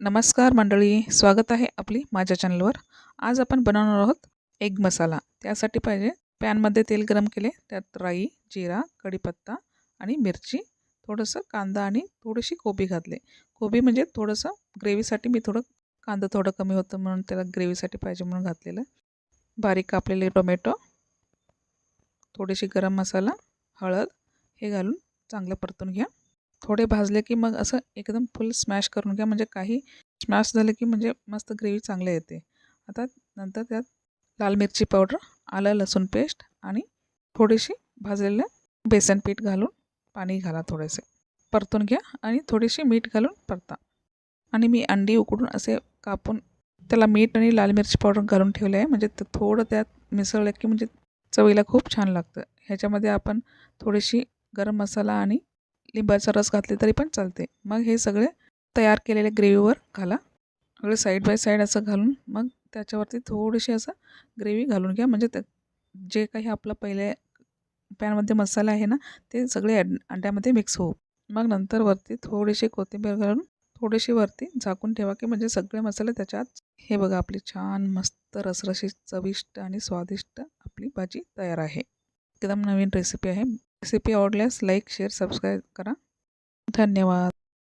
नमस्कार मंडळी स्वागत आहे आपली माझ्या चॅनलवर. आज आपण बनवणार आहोत एग मसाला त्यासाठी पाहिजे पॅनमध्ये तेल गरम केले त्यात राई जिरा कढीपत्ता आणि मिरची थोडंसं कांदा आणि थोडीशी कोबी घातले. कोबी म्हणजे थोडंसं ग्रेव्हीसाठी मी थोडं कांदा थोडं कमी होतं म्हणून त्याला ग्रेव्हीसाठी पाहिजे म्हणून घातलेलं. बारीक कापलेले टोमॅटो थोडीशी गरम मसाला हळद हे घालून चांगलं परतून घ्या. थोडे भाजले की मग असं एकदम फुल स्मॅश करून घ्या. म्हणजे काही स्मॅश झालं की म्हणजे मस्त ग्रेव्ही चांगली येते. आता नंतर त्यात लाल मिरची पावडर आलं लसूण पेस्ट आणि थोडीशी भाजलेलं बेसन पीठ घालून पाणी घाला थोडेसे. परतून घ्या आणि थोडीशी मीठ घालून परता. आणि मी अंडी उकडून असे कापून त्याला मीठ आणि लाल मिरची पावडर घालून ठेवले आहे. म्हणजे थोडं त्यात मिसळलं की म्हणजे चवीला खूप छान लागतं. ह्याच्यामध्ये आपण थोडीशी गरम मसाला आणि लिंबाचा रस घातले तरी पण चालते. मग हे सगळे तयार केलेल्या ग्रेव्हीवर घाला. सगळे साईड बाय साईड असं घालून मग त्याच्यावरती थोडीशी असं ग्रेव्ही घालून घ्या. म्हणजे त्या जे काही आपलं पहिले पॅनमध्ये मसाला आहे ना ते सगळे अंड्यामध्ये मिक्स होऊ. मग नंतर वरती थोडीशी कोथिंबीर घालून थोडीशी वरती झाकून ठेवा की म्हणजे सगळे मसाले त्याच्यात. हे बघा आपली छान मस्त रसरशीत चविष्ट आणि स्वादिष्ट आपली भाजी तयार आहे. एकदम नवीन रेसिपी आहे. रेसिपी आवडल्यास लाईक शेअर सबस्क्राईब करा. धन्यवाद.